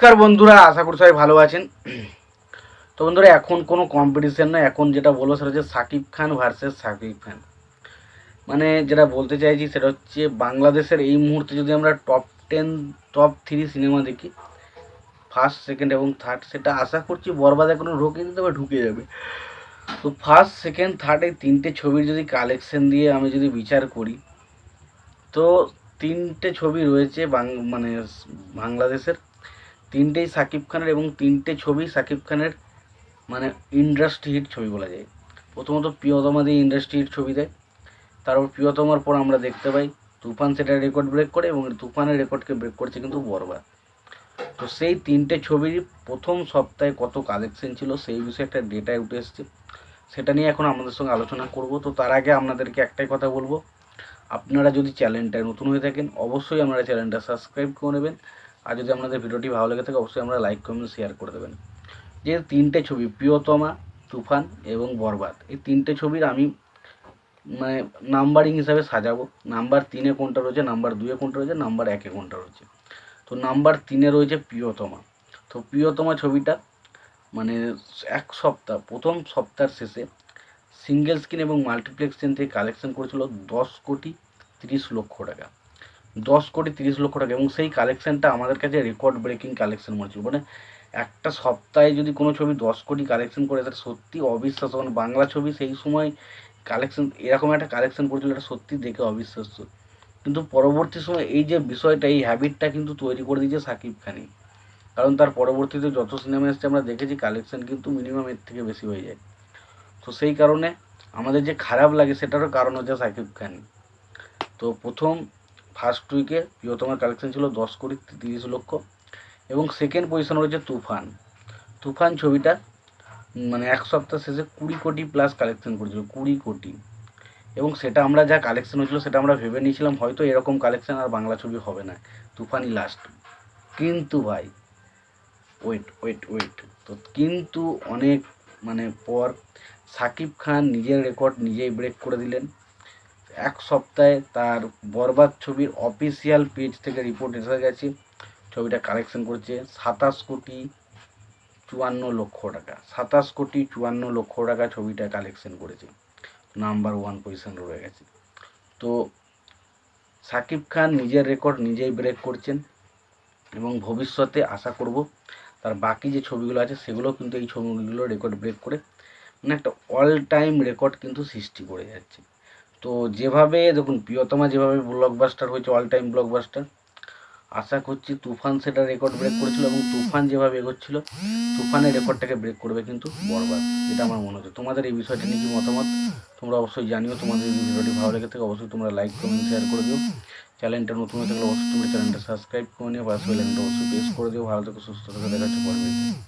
নমস্কার বন্ধুরা, আশা করি সবাই ভালো আছেন। তো বন্ধুরা, এখন কোনো কম্পিটিশন না এখন যেটা বলব সেটা হচ্ছে সাকিব খান ভার্সেস সাকিব খান। মানে যেটা বলতে চাইছি সেটা হচ্ছে বাংলাদেশের এই মুহূর্তে যদি আমরা top ten top three cinema দেখি ফার্স্ট সেকেন্ড এবং থার্ড সেটা আশা করছি বরবাদে কোনো এখনও ঢোকেনি তবে ঢুকে যাবে। তো ফার্স্ট সেকেন্ড থার্ড এই তিনটে ছবির যদি কালেকশন দিয়ে আমি যদি বিচার করি, তো তিনটে ছবি রয়েছে বাং মানে বাংলাদেশের। তিনটেই সাকিব খানের এবং তিনটে ছবি সাকিব খানের মানে ইন্ডাস্ট্রি হিট ছবি বলা যায়। প্রথমত প্রিয়তমা দিয়ে ইন্ডাস্ট্রি হিট ছবি দেয়। তারপর প্রিয়তমার পর আমরা দেখতে পাই, তুফান সেটা রেকর্ড ব্রেক করে এবং তুফানের রেকর্ডকে ব্রেক করছে কিন্তু বরবাদ। তো সেই তিনটে ছবির প্রথম সপ্তাহে কত কালেকশন ছিল সেই বিষয়ে একটা ডেটায় উঠে এসছে। সেটা নিয়ে এখন আমাদের সঙ্গে আলোচনা করব। তো তার আগে আপনাদেরকে একটাই কথা বলব, আপনারা যদি চ্যানেলটায় নতুন হয়ে থাকেন, অবশ্যই আপনারা চ্যানেলটা সাবস্ক্রাইব করে নেবেন। আর যদি আপনাদের ভিডিওটি ভালো লেগে থাকে, অবশ্যই আমরা লাইক কমেন্ট শেয়ার করে দেবেন। যে তিনটে ছবি, প্রিয়তমা, তুফান এবং বরবাদ, এই তিনটে ছবির আমি মানে নাম্বারিং হিসাবে সাজাবো। নাম্বার তিনে কোনটা রয়েছে নাম্বার দুয়ে কোনটা রয়েছে নাম্বার একে কোনটা রয়েছে। তো নাম্বার তিনে রয়েছে প্রিয়তমা। তো প্রিয়তমা ছবিটা মানে এক সপ্তাহ, প্রথম সপ্তাহের শেষে সিঙ্গেল স্ক্রিন এবং মাল্টিপ্লেক্স থেকে কালেকশন করেছিল দশ কোটি তিরিশ লক্ষ টাকা। দশ কোটি তিরিশ লক্ষ টাকা এবং সেই কালেকশনটা আমাদের কাছে রেকর্ড ব্রেকিং কালেকশন মনে মানে একটা সপ্তাহে যদি কোনো ছবি দশ কোটি কালেকশন করে এটা সত্যি অবিশ্বাস্য। মানে বাংলা ছবি সেই সময় কালেকশন এরকম একটা কালেকশন করেছিল, এটা সত্যি দেখে অবিশ্বাস্য। কিন্তু পরবর্তী সময় এই যে বিষয়টা, এই হ্যাবিটটা কিন্তু তৈরি করে দিয়েছে সাকিব খানই। কারণ তার পরবর্তীতে যত সিনেমা এসছে, আমরা দেখেছি কালেকশন কিন্তু মিনিমাম এর থেকে বেশি হয়ে যায়। তো সেই কারণে আমাদের যে খারাপ লাগে, সেটারও কারণ হচ্ছে সাকিব খান তো প্রথম ফার্স্ট উইকে প্রিয়তমার কালেকশন ছিল দশ কোটি তিরিশ লক্ষ এবং সেকেন্ড পজিশন রয়েছে তুফান। তুফান ছবিটা মানে এক সপ্তাহ শেষে কুড়ি কোটি প্লাস কালেকশন করেছিল, কুড়ি কোটি। এবং সেটা আমরা যা কালেকশন হয়েছিল সেটা আমরা ভেবে নিয়েছিলাম, হয়তো এরকম কালেকশন আর বাংলা ছবি হবে না। তুফানই লাস্ট কিন্তু ভাই ওয়েট ওয়েট ওয়েট তো কিন্তু অনেক মানে পর সাকিব খান নিজের রেকর্ড নিজেই ব্রেক করে দিলেন। এক সপ্তাহে তার বরবাদ ছবির অফিসিয়াল পেজ থেকে রিপোর্ট এসে গেছে। ছবিটা কালেকশন করেছে সাতাশ কোটি চুয়ান্ন লক্ষ টাকা। সাতাশ কোটি চুয়ান্ন লক্ষ টাকা ছবিটা কালেকশন করেছে। নাম্বার ওয়ান পজিশন রয়ে গেছে। তো সাকিব খান নিজের রেকর্ড নিজেই ব্রেক করছেন এবং ভবিষ্যতে আশা করব তার বাকি যে ছবিগুলো আছে সেগুলো কিন্তু এই ছবিগুলো রেকর্ড ব্রেক করে মানে একটা অল টাইম রেকর্ড কিন্তু সৃষ্টি করে যাচ্ছে। তো যেভাবে, দেখুন, প্রিয়তমা যেভাবে ব্লকবাস্টার হয়েছে অল টাইম ব্লকবাস্টার আশা করছি তুফান সেটা রেকর্ড ব্রেক করেছিল এবং তুফান যেভাবে এগোচ্ছিল, তুফানের রেকর্ডটাকে ব্রেক করবে কিন্তু বরবাদ, এটা আমার মনে হচ্ছে। তোমাদের এই বিষয়টা নিয়ে কি মতামত? তোমরা অবশ্যই জানিও, তোমাদের ভিডিওটি ভালো লেগে থাকে, অবশ্যই তোমরা লাইক কমেন্ট শেয়ার করে দিও। চ্যানেলটা নতুন হয়ে থাকলে অবশ্যই তোমরা চ্যানেলটা সাবস্ক্রাইব করে নিও, পাশে লাইনটা অবশ্যই প্রেস করে দিও। ভালো থেকে, সুস্থ থেকে দেখাচ্ছে পরবর্তী